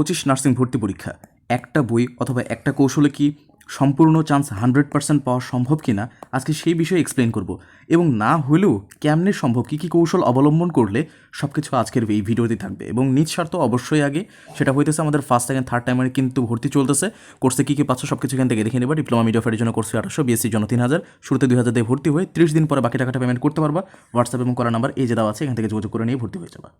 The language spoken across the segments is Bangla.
পঁচিশ নার্সিং ভর্তি পরীক্ষা। একটা বই অথবা একটা কৌশলে কি সম্পূর্ণ চান্স হান্ড্রেড পার্সেন্ট পাওয়া সম্ভব কি না আজকে সেই বিষয়ে এক্সপ্লেন করব। এবং না হলেও কেমনে সম্ভব, কী কী কৌশল অবলম্বন করলে সব কিছু আজকের এই ভিডিওতে থাকবে। এবং নিজ স্বার্থ অবশ্যই আগে সেটা হইতেছে আমাদের ফার্স্ট সেকেন্ড থার্ড টাইমের কিন্তু ভর্তি চলতেছে। কোর্সে কী কী পাচ্ছ সব কিছু এখান থেকে দেখে নেবা। ডিপ্লোমা মিডিয়া ফাইটের জন্য কোর্সে আঠারোশো বিএসসির জন্য তিন হাজার। শুরুতে দুই হাজার দিয়ে ভর্তি হয়ে ত্রিশ দিন পরে বাকি টাকাটা পেমেন্ট করতে পারবা। হোয়াটসঅ্যাপ এবং করা নাম্বার এই যে দেওয়া আছে, এখান থেকে যোগাযোগ করে নিয়ে ভর্তি হয়ে যাবা।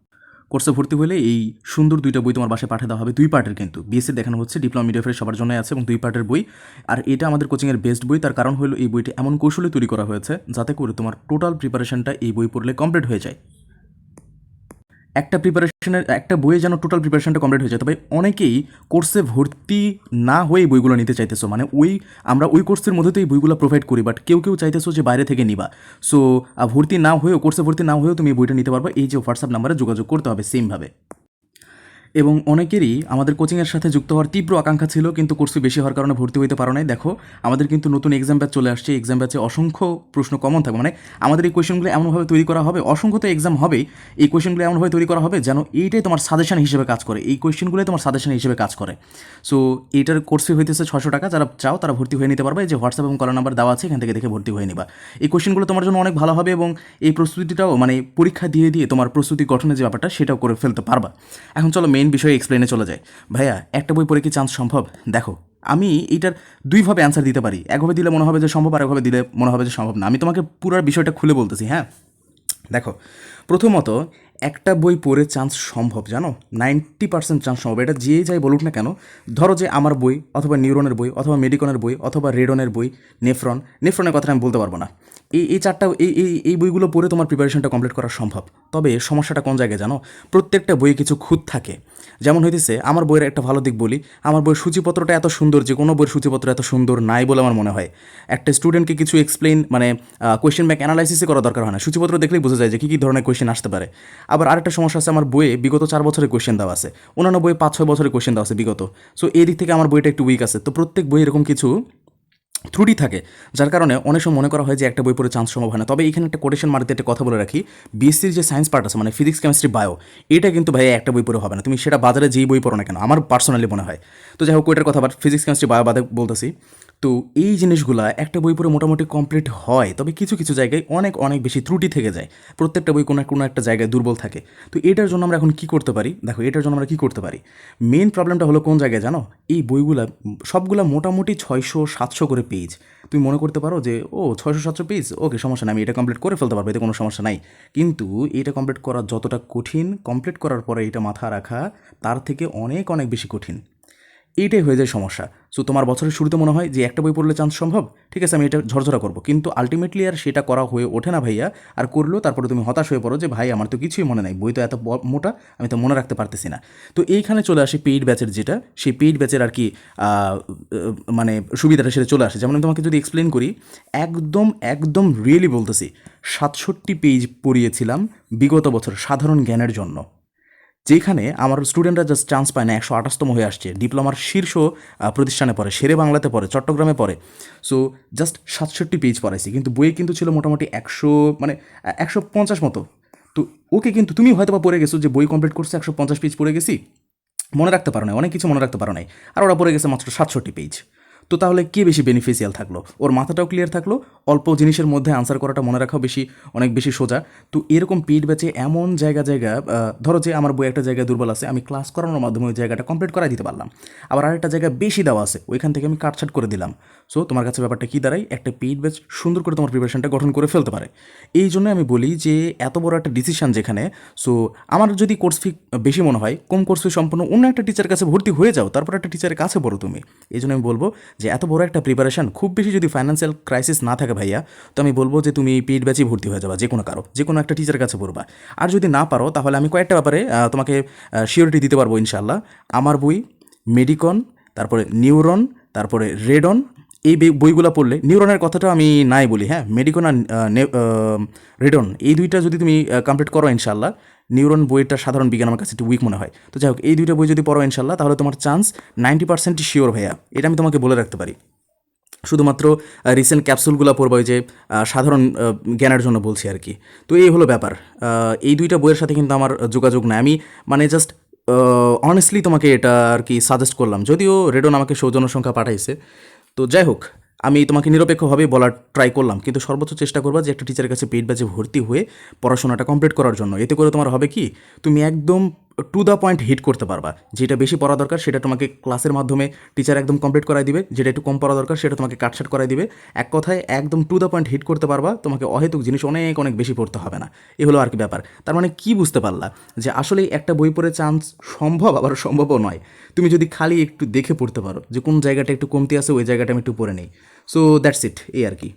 কোর্সে ভর্তি হলে এই সুন্দর দুইটা বই তোমার বাসায় পাঠিয়ে দেওয়া হবে। দুই পার্টের কিন্তু। বিএসসি দেখানো হচ্ছে ডিপ্লোমা মিডিয়া ফেয়ার সবার জন্য আছে এবং দুই পার্টের বই। আর এটা আমাদের কোচিংয়ের বেস্ট বই। তার কারণ হলো এই বইটি এমন কৌশলে তৈরি করা হয়েছে যাতে করে তোমার টোটাল প্রিপারেশনটা এই বই পড়লে কমপ্লিট হয়ে যায়। একটা প্রিপারেশনের একটা বইয়ে যেন টোটাল প্রিপারেশনটা কমপ্লিট হয়ে যায়। তবে অনেকেই কোর্সে ভর্তি না হয়ে বইগুলো নিতে চাইতেছো। মানে ওই, আমরা ওই কোর্সের মধ্যে তো এই বইগুলো প্রোভাইড করি বাট কেউ কেউ চাইতেছো যে বাইরে থেকে নিবা। সো ভর্তি না হয়েও কোর্সে ভর্তি না হয়েও তুমি এই বইটা নিতে পারবে। এই যে হোয়াটসঅ্যাপ নাম্বারে যোগাযোগ করতে হবে সেমভাবে এবং অনেকেরই আমাদের কোচিংয়ের সাথে যুক্ত হওয়ার তীব্র আকাঙ্ক্ষা ছিল, কিন্তু কোর্সে বেশি হওয়ার কারণে ভর্তি হইতে পারো নাই। দেখো, আমাদের কিন্তু নতুন এক্সাম ব্যাচ চলে আসছে। এক্সাম ব্যাচে অসংখ্য প্রশ্ন কমন থাকবে। মানে আমাদের এই কোয়েশনগুলো এমনভাবে তৈরি করা হবে, অসংখ্য তো এক্সাম হবে এই কোয়েশনগুলো এমনভাবে তৈরি করা হবে যেন এইটাই তোমার সাজেশন হিসেবে কাজ করে। এই কোয়েশনগুলোই তোমার সাজেশন হিসেবে কাজ করে। সো এইটার কোর্স হইতেছে ছশো টাকা। যারা চাও, তারা ভর্তি হয়ে নিতে পারবে। যে হোয়াটসঅ্যাপ এবং কলার নাম্বার দেওয়া আছে, এখান থেকে দেখে ভর্তি হয়ে নিবা। এই কোয়েশনগুলো তোমার জন্য অনেক ভালো হবে এবং এই প্রস্তুতিটাও মানে পরীক্ষা দিয়ে দিয়ে তোমার প্রস্তুতি গঠনের যে ব্যাপারটা, সেটাও করে ফেলতে পারবা। এখন চলো মেইন বিষয়ে এক্সপ্লেনে চলে যায়। ভাইয়া, একটা বই পড়ে কি চান্স সম্ভব? দেখো, আমি এইটার দুইভাবে অ্যান্সার দিতে পারি। একভাবে দিলে মনে হবে যে সম্ভব আর একভাবে দিলে মনে হবে যে সম্ভব না। আমি তোমাকে পুরো বিষয়টা খুলে বলতেছি হ্যাঁ? দেখো প্রথমত, একটা বই পড়ে চান্স সম্ভব, জানো? নাইনটি পার্সেন্ট চান্স সম্ভব। এটা যে যাই বলুক না কেন, ধরো যে আমার বই, অথবা নিউরনের বই, অথবা মেডিকনের বই, অথবা রেডনের বই নেফ্রন নেফ্রনের কথা আমি বলতে পারব না। এই এই চারটা এই এই এই বইগুলো পড়ে তোমার প্রিপারেশনটা কমপ্লিট করা সম্ভব। তবে সমস্যাটা কোন জায়গায় জানো? প্রত্যেকটা বইয়ে কিছু খুঁত থাকে। যেমন হইতেছে, আমার বইয়ের একটা ভালো দিক বলি, আমার বইয়ের সূচিপত্রটা এত সুন্দর যে কোনো বইয়ের সূচিপত্র এত সুন্দর নাই বলে আমার মনে হয়। একটা স্টুডেন্টকে কিছু এক্সপ্লেন মানে কোয়েশ্চেন ব্যাক অ্যানালাইসিসই করা দরকার হয় না। সূচিপত্র দেখলেই বোঝা যায় যে কী কী ধরনের কোয়েশ্চেন আসতে পারে। আবার আরেকটা সমস্যা আছে, আমার বইয়ে বিগত চার বছরের কোয়েশ্চেন দেওয়া আছে। অন্যান্য বইয়ে পাঁচ, ছয় বছরের কোয়েশ্চেন দেওয়া আছে বিগত। সো এই দিক থেকে আমার বইটা একটু উইক আছে। তো প্রত্যেক বই এরকম কিছু ত্রুটি থাকে, যার কারণে অনেক সময় মনে করা হয় যে একটা বই পড়ে চান্স সম্ভব হয় না। তবে এখানে একটা কোটেশন মারতে একটা কথা বলে রাখি বিএসসির যে সায়েন্স পার্ট আছে মানে ফিজিক্স কেমিস্ট্রি বায়ো এটা কিন্তু ভাই একটা বই পড়ে হবে না। তুমি সেটা বাজারে যেই বই পড়ো না কেন? আমার পার্সোনালি মনে হয়। তো যাই হোক, ওইটার কথা আবার ফিজিক্স কেমিস্ট্রি বায়ো বাদে বলতেছি। তো এই জিনিসগুলা একটা বই পড়ে মোটামুটি কমপ্লিট হয়, তবে কিছু কিছু জায়গায় অনেক অনেক বেশি ত্রুটি থেকে যায়। প্রত্যেকটা বই কোনো কোনো একটা জায়গায় দুর্বল থাকে। তো এটার জন্য আমরা এখন কি করতে পারি? দেখো, এটার জন্য আমরা কি করতে পারি? মেন প্রবলেমটা হলো কোন জায়গায় জানো? এই বইগুলা, সবগুলা মোটামুটি ছয়শো, সাতশো করে পেজ তুমি মনে করতে পারো যে, ও, ছয়শো, সাতশো পেজ ওকে, সমস্যা নাই, আমি এটা কমপ্লিট করে ফেলতে পারব, এতে কোনো সমস্যা নাই। কিন্তু এটা কমপ্লিট করা যতটা কঠিন কমপ্লিট করার পরে এটা মাথা রাখা, তার থেকে অনেক অনেক বেশি কঠিন। এইটাই হয়ে যায় সমস্যা। সো তোমার বছরের শুরুতে মনে হয় যে একটা বই পড়লে চান্স সম্ভব? ঠিক আছে, আমি এটা ঝরঝরা করব। কিন্তু আলটিমেটলি আর সেটা করা হয়ে ওঠে না ভাইয়া। আর করলেও তারপরে তুমি হতাশ হয়ে পড়ো যে, ভাই, আমার তো কিছুই মনে নাই। বই তো এত মোটা, আমি তো মনে রাখতে পারতেছি না। তো এইখানে চলে আসে পেইড ব্যাচের যেটা, সেই পেইড ব্যাচের আর কি মানে সুবিধাটা সেটা চলে আসে। যেমন আমি তোমাকে যদি এক্সপ্লেন করি, একদম একদম রিয়েলি বলতেছি, সাতষট্টি পেজ পড়িয়েছিলাম বিগত বছর সাধারণ জ্ঞানের জন্য। যেখানে আমার স্টুডেন্টরা জাস্ট চান্স পায় না, একশো আঠাশতম হয়ে আসছে। ডিপ্লোমার শীর্ষ প্রতিষ্ঠানে পড়ে শেরে বাংলাতে পড়ে, চট্টগ্রামে পড়ে। সো জাস্ট সাতষট্টি পেজ পড়াইছি। কিন্তু বইয়ে কিন্তু ছিল মোটামুটি একশো মানে একশো পঞ্চাশ মতো। তো ওকে কিন্তু তুমি হয়তো বা পড়ে গেছো যে বই কমপ্লিট করছ, একশো পঞ্চাশ পেজ পড়ে গেছি। মনে রাখতে পারো না অনেক কিছু মনে রাখতে পারো নাই। আর ওরা পড়ে গেছে মাত্র সাতষট্টি পেজ তো তাহলে কে বেশি বেনিফিশিয়াল থাকল? ওর মাথাটাও ক্লিয়ার থাকল, অল্প জিনিসের মধ্যে আনসার করাটা মনে রাখাও বেশি, অনেক বেশি সোজা। তো এরকম পেড ব্যাচে এমন জায়গা জায়গা ধরো যে আমার বই একটা জায়গায় দুর্বল আছে, আমি ক্লাস করানোর মাধ্যমে ওই জায়গাটা কমপ্লিট করাই দিতে পারলাম। আবার আরেকটা জায়গা বেশি দেওয়া আছে, ওইখান থেকে আমি কাটছাট করে দিলাম। সো তোমার কাছে ব্যাপারটা কী দাঁড়ায়? একটা পেইড ব্যাচ সুন্দর করে তোমার প্রিপারেশনটা গঠন করে ফেলতে পারে। এই জন্য আমি বলি যে, এত বড় একটা ডিসিশন যেখানে সো আমার যদি কোর্স ফি বেশি মনে হয় কম কোর্স ফি সম্পূর্ণ অন্য একটা টিচার কাছে ভর্তি হয়ে যাও, তারপর একটা টিচারের কাছে পড়ো তুমি। এই জন্য আমি বলব যে এত বড় একটা প্রিপারেশন খুব বেশি যদি ফাইন্যান্সিয়াল ক্রাইসিস না থাকে ভাইয়া, তো আমি বলব যে তুমি পিট ব্যাচেই ভর্তি হয়ে যাবা, যে কোনো কারও, যে কোনো একটা টিচারের কাছে পড়বা। আর যদি না পারো, তাহলে আমি কয়েকটা ব্যাপারে তোমাকে শিওরিটি দিতে পারব ইনশাল্লাহ আমার বই মেডিকন তারপরে নিউরন তারপরে রেডন এই বই- বইগুলো পড়লে নিউরনের কথাটা আমি নাই বলি হ্যাঁ? মেডিকন আর রেডন এই দুইটা যদি তুমি কমপ্লিট করো ইনশাল্লাহ নিউরন বইটা সাধারণ বিজ্ঞান আমার কাছে একটু উইক মনে হয়। তো যাই হোক, এই দুইটা বই যদি পড়ো ইনশাল্লাহ তাহলে তোমার চান্স নাইনটি পার্সেন্ট শিওর ভাইয়া। এটা আমি তোমাকে বলে রাখতে পারি। শুধুমাত্র রিসেন্ট ক্যাপসুলগুলো পড়ব যে সাধারণ জ্ঞানের জন্য বলছি আর কি। তো এই হলো ব্যাপার। এই দুইটা বইয়ের সাথে কিন্তু আমার যোগাযোগ নাই। আমি মানে জাস্ট অনেস্টলি তোমাকে এটা আর কি সাজেস্ট করলাম। যদিও রেডন আমাকে সৌজন্য সংখ্যা পাঠাইছে তো যাই হোক আমি তোমাকে নিরপেক্ষভাবে বলার ট্রাই করলাম, কিন্তু সর্বোচ্চ চেষ্টা করবা যে একটা টিচারের কাছে পেট ব্যাচে ভর্তি হয়ে পড়াশোনাটা কমপ্লিট করার জন্য। এতে করে তোমার হবে কি, তুমি একদম টু দ্য পয়েন্ট হিট করতে পারবা। যেটা বেশি পড়া দরকার, সেটা তোমাকে ক্লাসের মাধ্যমে টিচার একদম কমপ্লিট করাই দিবে। যেটা একটু কম পড়া দরকার, সেটা তোমাকে কাটছাট করাই দিবে। এক কথায়, একদম টু দ্য পয়েন্ট হিট করতে পারবা, তোমাকে অহেতুক জিনিস অনেক অনেক বেশি পড়তে হবে না। এ হলো আর কি ব্যাপার। তার মানে কি বুঝতে পারলা? যে আসলে একটা বই পড়ে চান্স সম্ভব আবার সম্ভবও নয়। তুমি যদি খালি একটু দেখে পড়তে পারো যে কোন জায়গাটা একটু কমতি আছে, ওই জায়গাটা আমি একটু পড়ে নেই। সো দ্যাটস ইট এই আর কি।